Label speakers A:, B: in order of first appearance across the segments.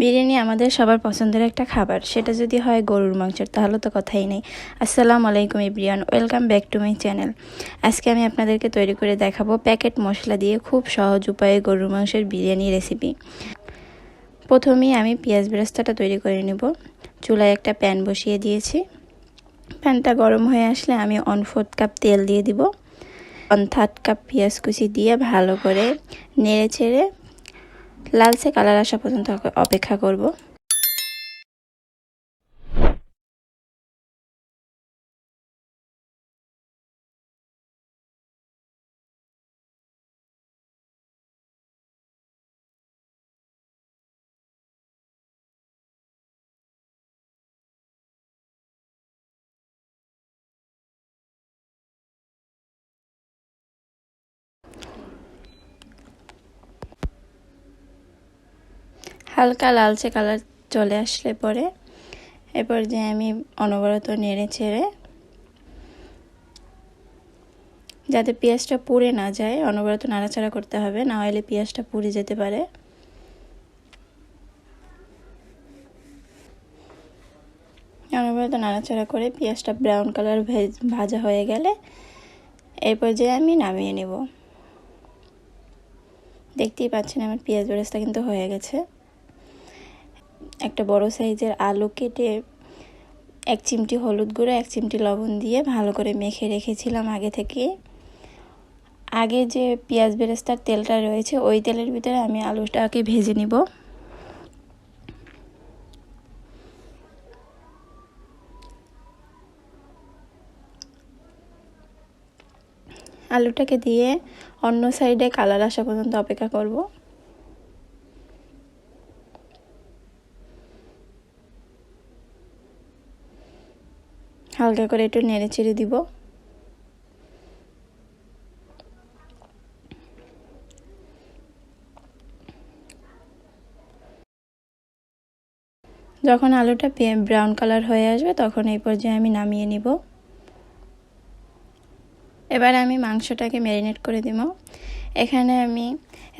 A: বিরিয়ানি আমাদের সবার পছন্দের একটা খাবার। সেটা যদি হয় গরুর মাংসের, তাহলে তো কথাই নেই। আসসালামু আলাইকুম ইব্রিয়ান welcome back to my channel. আজকে আমি আপনাদেরকে তৈরি করে দেখাবো প্যাকেট মশলা দিয়ে খুব সহজ উপায়ে গরুর মাংসের বিরিয়ানি রেসিপি। প্রথমেই আমি পেঁয়াজ বেরেস্তাটা তৈরি করে নেব। চুলায় একটা প্যান বসিয়ে দিয়েছি। প্যানটা গরম হয়ে আসলে আমি ওয়ান ফোর্থ কাপ তেল দিয়ে দিব। ওয়ান থার্ড কাপ পেঁয়াজ কুচি দিয়ে ভালো করে নেড়ে চেড়ে লালচে কালার আসা পর্যন্ত অপেক্ষা করব। হালকা লালচে কালার চলে আসলে পরে। এরপর যে আমি অনবরত নেড়ে ছেড়ে যাতে পেঁয়াজটা পুড়ে না যায়, অনবরত নাড়াচাড়া করতে হবে, না হলে পেঁয়াজটা পুড়ে যেতে পারে। অনবরত নাড়াচাড়া করে পেঁয়াজটা ব্রাউন কালার ভাজা হয়ে গেলে এরপর যে আমি নামিয়ে নেব। দেখতেই পাচ্ছেন আমার পেঁয়াজ বেরেস্তা কিন্তু হয়ে গেছে। একটা বড় সাইজের আলু কেটে এক চিমটি হলুদ গুঁড়ো, এক চিমটি লবণ দিয়ে ভালো করে মেখে রেখেছিলাম আগে থেকে। আগে যে পেঁয়াজ বেরেস্তার তেলটা রয়েছে, ওই তেলের ভিতরে আমি আলুটাকে ভেজে নিব। আলুটাকে দিয়ে অন্য সাইডে কালার আসা পর্যন্ত অপেক্ষা করব। হালকা করে একটু নেড়ে চেড়ে দিব। যখন আলুটা ব্রাউন কালার হয়ে আসবে, তখন এই পর্যায়ে আমি নামিয়ে নিব। এবার আমি মাংসটাকে ম্যারিনেট করে দিব। এখানে আমি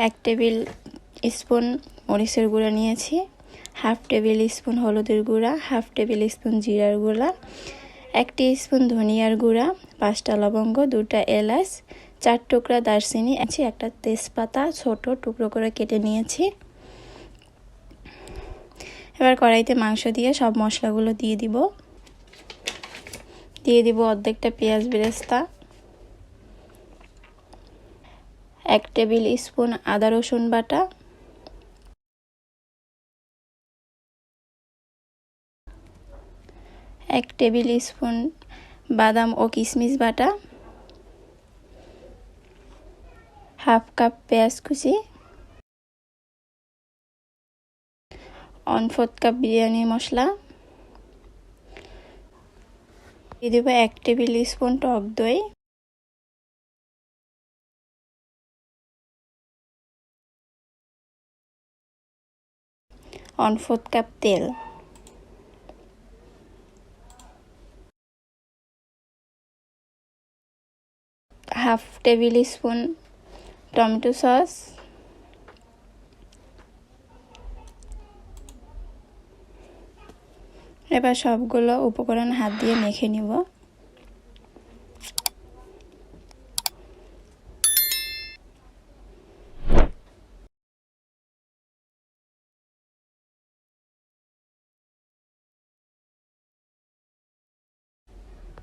A: এক টেবিল স্পুন মরিচের গুঁড়া নিয়েছি, হাফ টেবিল স্পুন হলুদের গুঁড়া, হাফ টেবিল স্পুন জিরার গুঁড়া এক স্পুন ধনিয়ার গুঁড়া, পাঁচটা লবঙ্গ, দুটা এলাচ, চার টুকরা দারচিনি আছে একটা তেজপাতা ছোট টুকরো করে কেটে নিয়েছি। এবার কড়াইতে মাংস দিয়ে সব মশলাগুলো দিয়ে দিব। দিয়ে দিব অর্ধেকটা পেঁয়াজ বেরেস্তা, এক টেবিল স্পুন আদা রসুন বাটা এক টেবিল স্পুন বাদাম ও কিশমিশ বাটা, হাফ কাপ পেঁয়াজ কুচি, one fourth cup biryani masala, দিয়ে দেবো এক টেবিল স্পুন টক দই, ওয়ান ফোর্থ কাপ তেল। Half tablespoon tomato sauce. এবার সবগুলো উপকরণ হাত দিয়ে মেখে নিব।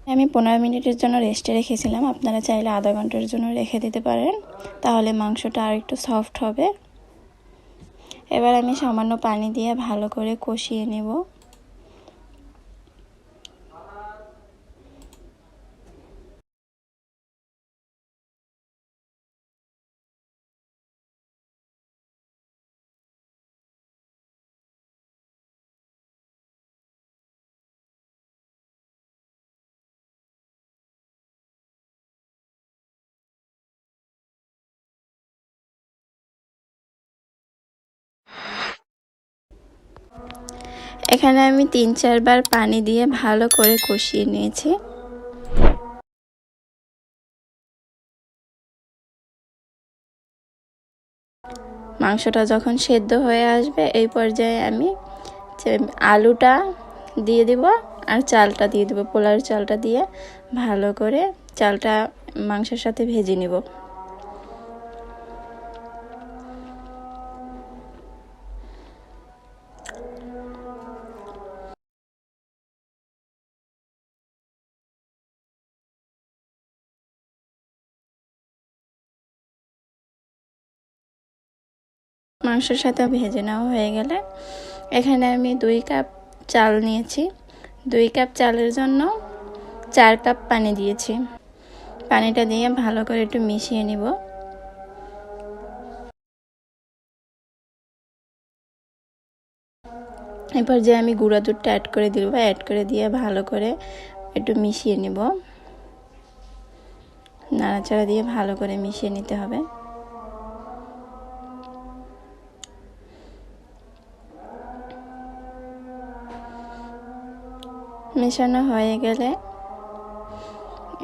A: আমি পনেরো মিনিটের জন্য রেস্টে রেখেছিলাম। আপনারা চাইলে আধা ঘণ্টার জন্য রেখে দিতে পারেন। তাহলে মাংসটা আর একটু সফট হবে। এবার আমি সামান্য পানি দিয়ে ভালো করে কষিয়ে নেব। এখানে আমি তিন চারবার পানি দিয়ে ভালো করে কষিয়ে নিয়েছি। মাংসটা যখন সেদ্ধ হয়ে আসবে, এই পর্যায়ে আমি আলুটা দিয়ে দিব আর চালটা দিয়ে দেবো। পোলার চালটা দিয়ে ভালো করে চালটা মাংসের সাথে ভেজে নিব। মাংসের সাথে ভেজে নেওয়া হয়ে গেলে এখানে আমি দুই কাপ চাল নিয়েছি। দুই কাপ চালের জন্য চার কাপ পানি দিয়েছি। পানিটা দিয়ে ভালো করে একটু মিশিয়ে নিব। এরপর যে আমি গুঁড়া দুধটা অ্যাড করে দিব। অ্যাড করে দিয়ে ভালো করে একটু মিশিয়ে নিব। নাড়াচাড়া দিয়ে ভালো করে মিশিয়ে নিতে হবে। মেশানো হয়ে গেলে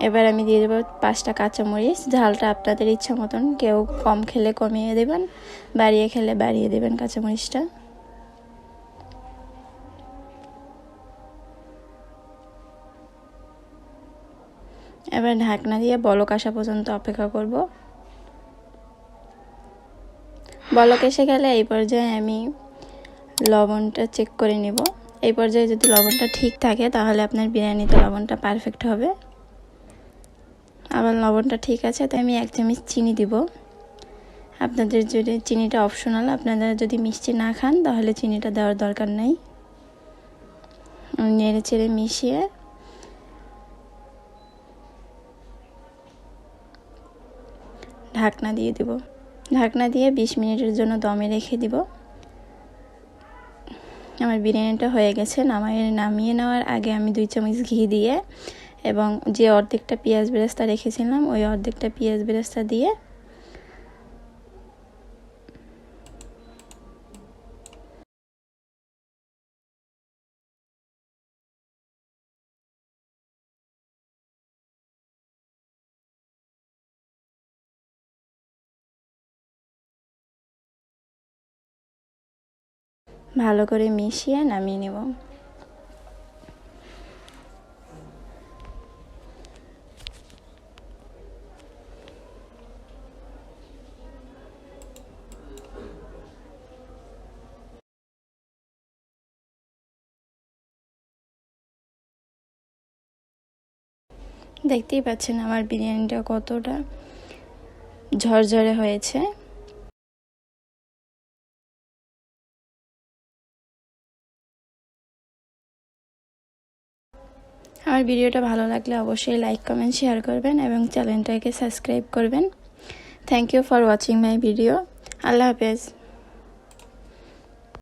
A: এবার আমি দিয়ে দেবো পাঁচটা কাঁচামরিচ। ঝালটা আপনাদের ইচ্ছা মতন কেউ কম খেলে কমিয়ে দেবেন, বাড়িয়ে খেলে বাড়িয়ে দেবেন কাঁচামরিচটা। এবার ঢাকনা দিয়ে বলক আসা পর্যন্ত অপেক্ষা করব। বলক এসে গেলে এই পর্যায়ে আমি লবণটা চেক করে নিব। এই পর্যায়ে যদি লবণটা ঠিক থাকে, তাহলে আপনার বিরিয়ানিতে লবণটা পারফেক্ট হবে। আবার লবণটা ঠিক আছে, তাই আমি এক চামচ চিনি দিব। আপনাদের যদি চিনিটা অপশনাল আপনারা যদি মিষ্টি না খান, তাহলে চিনিটা দেওয়ার দরকার নেই। নেড়ে চেড়ে মিশিয়ে ঢাকনা দিয়ে দিব। ঢাকনা দিয়ে বিশ মিনিটের জন্য দমে রেখে দিব। আমার বিরিয়ানিটা হয়ে গেছে, নামায় নামিয়ে নেওয়ার আগে আমি দুই চামচ ঘি দিয়ে এবং যে অর্ধেকটা পেঁয়াজ বেরেস্তা রেখেছিলাম, ওই অর্ধেকটা পেঁয়াজ বেরেস্তা দিয়ে ভালো করে মিশিয়ে নামিয়ে নেব। দেখতেই পাচ্ছেন আমার বিরিয়ানিটা কতটা ঝরঝরে হয়েছে। আমার ভিডিওটা ভালো লাগলে অবশ্যই লাইক কমেন্ট শেয়ার করবেন এবং চ্যানেলটাকে সাবস্ক্রাইব করবেন। Thank you for watching my video আল্লাহ হাফেজ।